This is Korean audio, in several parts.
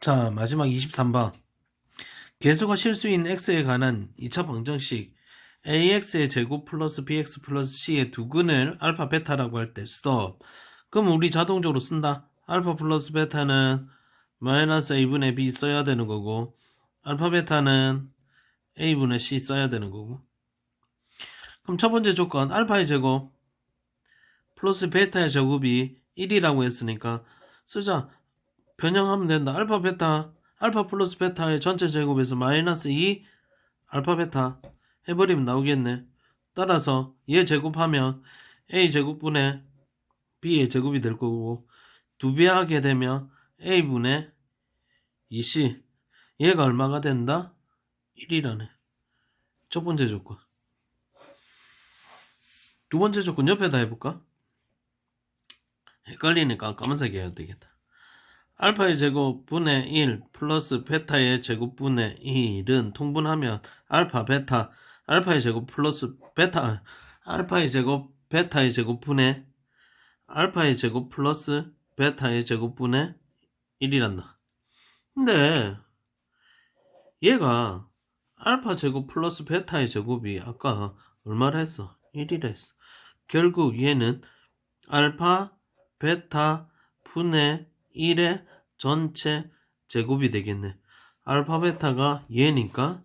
자, 마지막 23번. 계수가 실수인 x에 관한 2차 방정식 ax의 제곱 플러스 bx 플러스 c의 두 근을 알파 베타라고 할 때 스톱. 그럼 우리 자동적으로 쓴다. 알파 플러스 베타는 마이너스 a분의 b 써야 되는 거고 알파 베타는 a분의 c 써야 되는 거고 그럼 첫 번째 조건 알파의 제곱 플러스 베타의 제곱이 1이라고 했으니까 쓰자. 변형하면 된다. 알파 베타 알파 플러스 베타의 전체 제곱에서 마이너스 2 알파 베타 해버리면 나오겠네. 따라서 얘 제곱하면 a 제곱분의 b의 제곱이 될 거고 두 배 하게 되면 a분의 2c 얘가 얼마가 된다? 1이라네. 첫 번째 조건. 두 번째 조건 옆에다 해볼까? 헷갈리니까 까만색 해야 되겠다. 알파의 제곱 분의 1 플러스 베타의 제곱 분의 1은 통분하면 알파 베타 알파의 제곱 플러스 베타 알파의 제곱 베타의 제곱 분의 알파의 제곱 플러스 베타의 제곱 분의 1이란다. 근데 얘가 알파 제곱 플러스 베타의 제곱이 아까 얼마라 했어? 1이라 했어. 결국 얘는 알파 베타 분의 1의 전체 제곱이 되겠네. 알파 베타가 얘니까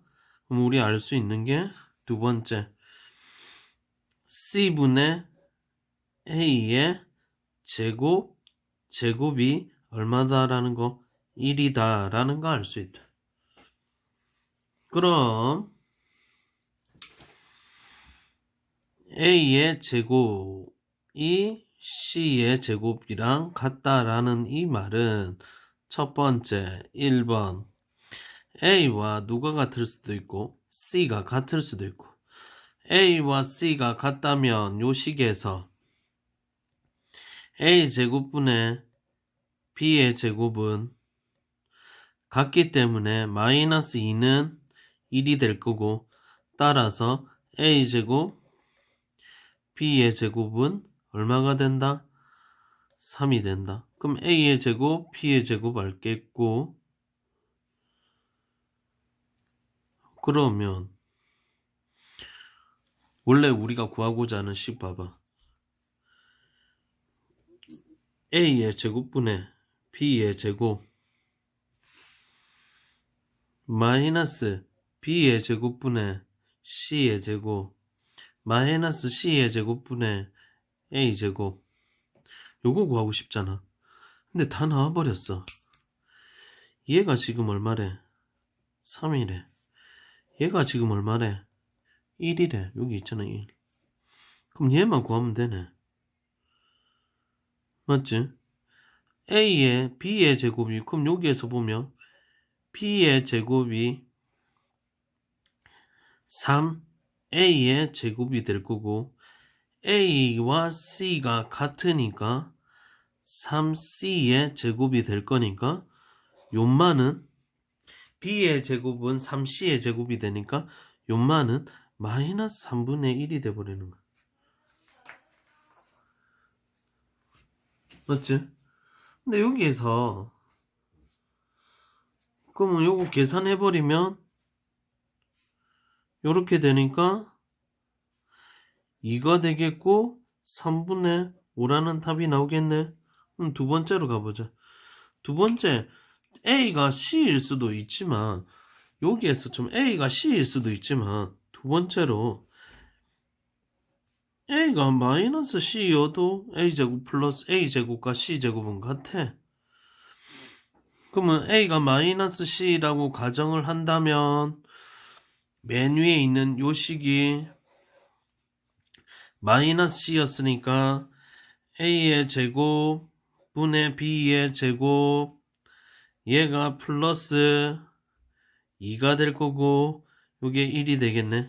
그럼 우리 알 수 있는 게 두 번째 c분의 a의 제곱 제곱이 얼마다라는 거 1이다라는 거 알 수 있다. 그럼 a의 제곱이 c의 제곱이랑 같다라는 이 말은 첫 번째 1번 a와 누가 같을 수도 있고 c가 같을 수도 있고 a와 c가 같다면 요 식에서 a 제곱분의 b의 제곱은 같기 때문에 마이너스 2는 1이 될 거고 따라서 a 제곱 b의 제곱은 얼마가 된다? 3이 된다. 그럼 a의 제곱, b의 제곱 알겠고 그러면 원래 우리가 구하고자 하는 식 봐봐. a의 제곱분의 b의 제곱 마이너스 b의 제곱분의 c의 제곱 마이너스 c의 제곱분의 a제곱 요거 구하고 싶잖아. 근데 다 나와버렸어. 얘가 지금 얼마래? 3이래 얘가 지금 얼마래? 1이래 여기 있잖아 1 그럼 얘만 구하면 되네. 맞지? a의 b의 제곱이 그럼 여기에서 보면 b의 제곱이 3a의 제곱이 될 거고 a와 c가 같으니까 3c의 제곱이 될 거니까 요만은 b의 제곱은 3c의 제곱이 되니까 요만은 마이너스 3분의 1이 돼버리는 거야. 맞지? 근데 여기에서 그러면 요거 계산해버리면 요렇게 되니까 2가 되겠고 3분의 5라는 답이 나오겠네. 그럼 두 번째로 가보자. 두 번째 A가 C일 수도 있지만 여기에서 좀 A가 C일 수도 있지만 두 번째로 A가 마이너스 C여도 A제곱 플러스 A제곱과 C제곱은 같아. 그러면 A가 마이너스 C라고 가정을 한다면 맨 위에 있는 요 식이 마이너스 C였으니까 A의 제곱 분의 B의 제곱 얘가 플러스 2가 될 거고 요게 1이 되겠네.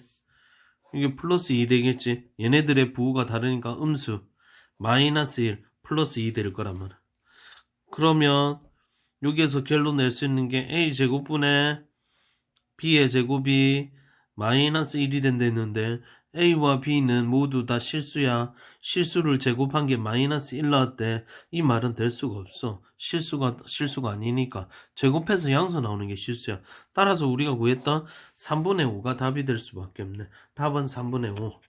이게 플러스 2 되겠지. 얘네들의 부호가 다르니까 음수. 마이너스 1 플러스 2 될 거란 말이야 그러면 여기에서 결론 낼 수 있는 게 A 제곱분의 B의 제곱이 마이너스 1이 된다 했는데 A와 B는 모두 다 실수야. 실수를 제곱한 게 마이너스 1 나왔대. 이 말은 될 수가 없어. 실수가, 실수가 아니니까. 제곱해서 양수 나오는 게 실수야. 따라서 우리가 구했던 3분의 5가 답이 될 수밖에 없네. 답은 3분의 5.